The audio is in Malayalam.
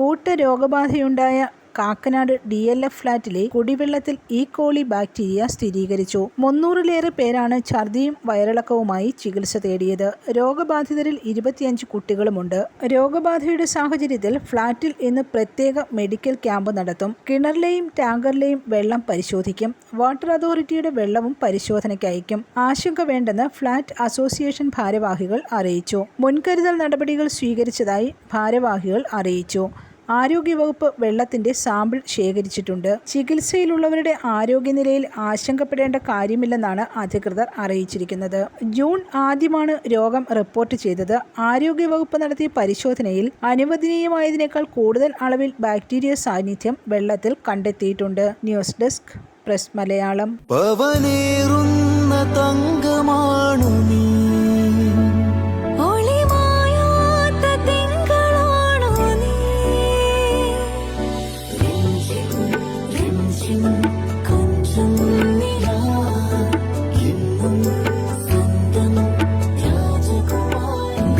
കൂട്ട രോഗബാധയുണ്ടായ കാക്കനാട് ഡി എൽ എഫ് ഫ്ളാറ്റിലെ കുടിവെള്ളത്തിൽ ഈ കോളി ബാക്ടീരിയ സ്ഥിരീകരിച്ചു. മുന്നൂറിലേറെ പേരാണ് ഛർദിയും വയറിളക്കവുമായി ചികിത്സ തേടിയത്. രോഗബാധിതരിൽ ഇരുപത്തിയഞ്ച് കുട്ടികളുമുണ്ട്. രോഗബാധയുടെ സാഹചര്യത്തിൽ ഫ്ളാറ്റിൽ ഇന്ന് പ്രത്യേക മെഡിക്കൽ ക്യാമ്പ് നടത്തും. കിണറിലെയും ടാങ്കറിലെയും വെള്ളം പരിശോധിക്കും. വാട്ടർ അതോറിറ്റിയുടെ വെള്ളവും പരിശോധനയ്ക്ക് അയക്കും. ആശങ്ക വേണ്ടെന്ന് ഫ്ളാറ്റ് അസോസിയേഷൻ ഭാരവാഹികൾ അറിയിച്ചു. മുൻകരുതൽ നടപടികൾ സ്വീകരിച്ചതായി ഭാരവാഹികൾ അറിയിച്ചു. ആരോഗ്യവകുപ്പ് വെള്ളത്തിന്റെ സാമ്പിൾ ശേഖരിച്ചിട്ടുണ്ട്. ചികിത്സയിലുള്ളവരുടെ ആരോഗ്യനിലയിൽ ആശങ്കപ്പെടേണ്ട കാര്യമില്ലെന്നാണ് അധികൃതർ അറിയിച്ചിരിക്കുന്നത്. ജൂൺ ആദ്യമാണ് രോഗം റിപ്പോർട്ട് ചെയ്തത്. ആരോഗ്യവകുപ്പ് നടത്തിയ പരിശോധനയിൽ അനുവദനീയമായതിനേക്കാൾ കൂടുതൽ അളവിൽ ബാക്ടീരിയ സാന്നിധ്യം വെള്ളത്തിൽ കണ്ടെത്തിയിട്ടുണ്ട്. News desk press Malayalam. രാജകുമാരി